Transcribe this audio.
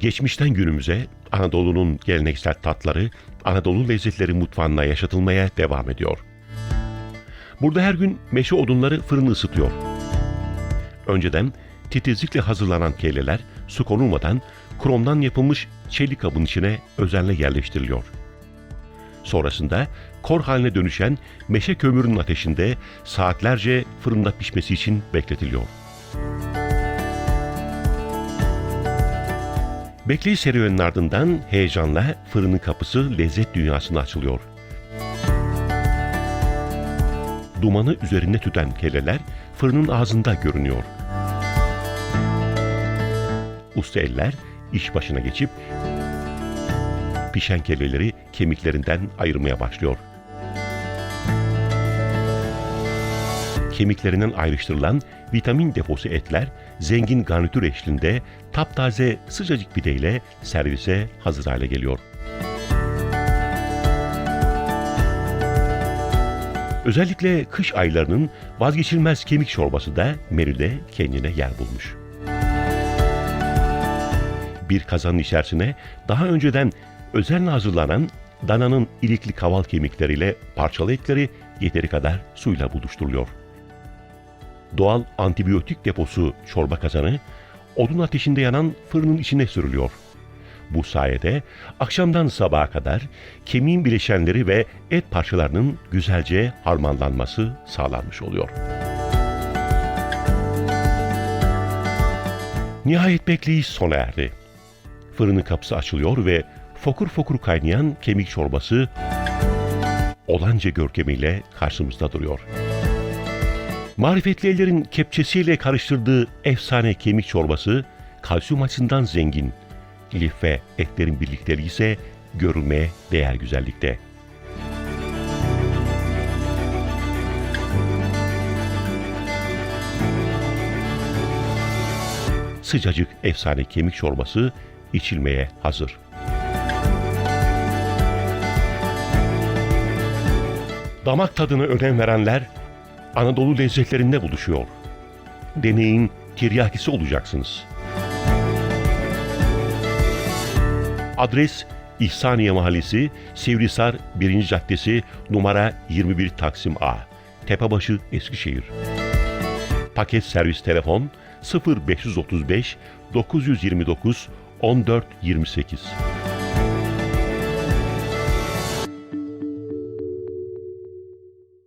Geçmişten günümüze Anadolu'nun geleneksel tatları, Anadolu lezzetleri mutfağına yaşatılmaya devam ediyor. Burada her gün meşe odunları fırını ısıtıyor. Önceden titizlikle hazırlanan keleler su konulmadan kromdan yapılmış çelik kabın içine özenle yerleştiriliyor. Sonrasında kor haline dönüşen meşe kömürünün ateşinde saatlerce fırında pişmesi için bekletiliyor. Bekleyiş serüveninin ardından heyecanla fırının kapısı lezzet dünyasına açılıyor. Dumanı üzerinde tüten keleler fırının ağzında görünüyor. Usta eller iş başına geçip pişen keleleri kemiklerinden ayırmaya başlıyor. Kemiklerinden ayrıştırılan vitamin deposu etler zengin garnitür eşliğinde taptaze sıcacık pideyle servise hazır hale geliyor. Özellikle kış aylarının vazgeçilmez kemik çorbası da menüde kendine yer bulmuş. Bir kazanın içerisine daha önceden özenle hazırlanan dananın ilikli kaval kemikleriyle parçalı etleri yeteri kadar suyla buluşturuluyor. Doğal antibiyotik deposu çorba kazanı odun ateşinde yanan fırının içine sürülüyor. Bu sayede akşamdan sabaha kadar kemiğin bileşenleri ve et parçalarının güzelce harmanlanması sağlanmış oluyor. Nihayet bekleyiş sona erdi. Fırının kapısı açılıyor ve fokur fokur kaynayan kemik çorbası olanca görkemiyle karşımızda duruyor. Marifetli ellerin kepçesiyle karıştırdığı efsane kemik çorbası kalsiyum açısından zengin. Lif ve etlerin birlikteliği ise görülmeye değer güzellikte. Sıcacık efsane kemik çorbası içilmeye hazır. Damak tadına önem verenler Anadolu lezzetlerinde buluşuyor. Deneyin tiryakisi olacaksınız. Adres İhsaniye Mahallesi, Sivrisar 1. Caddesi, numara 21 Taksim A, Tepebaşı, Eskişehir. Paket servis telefon 0535 929 1428.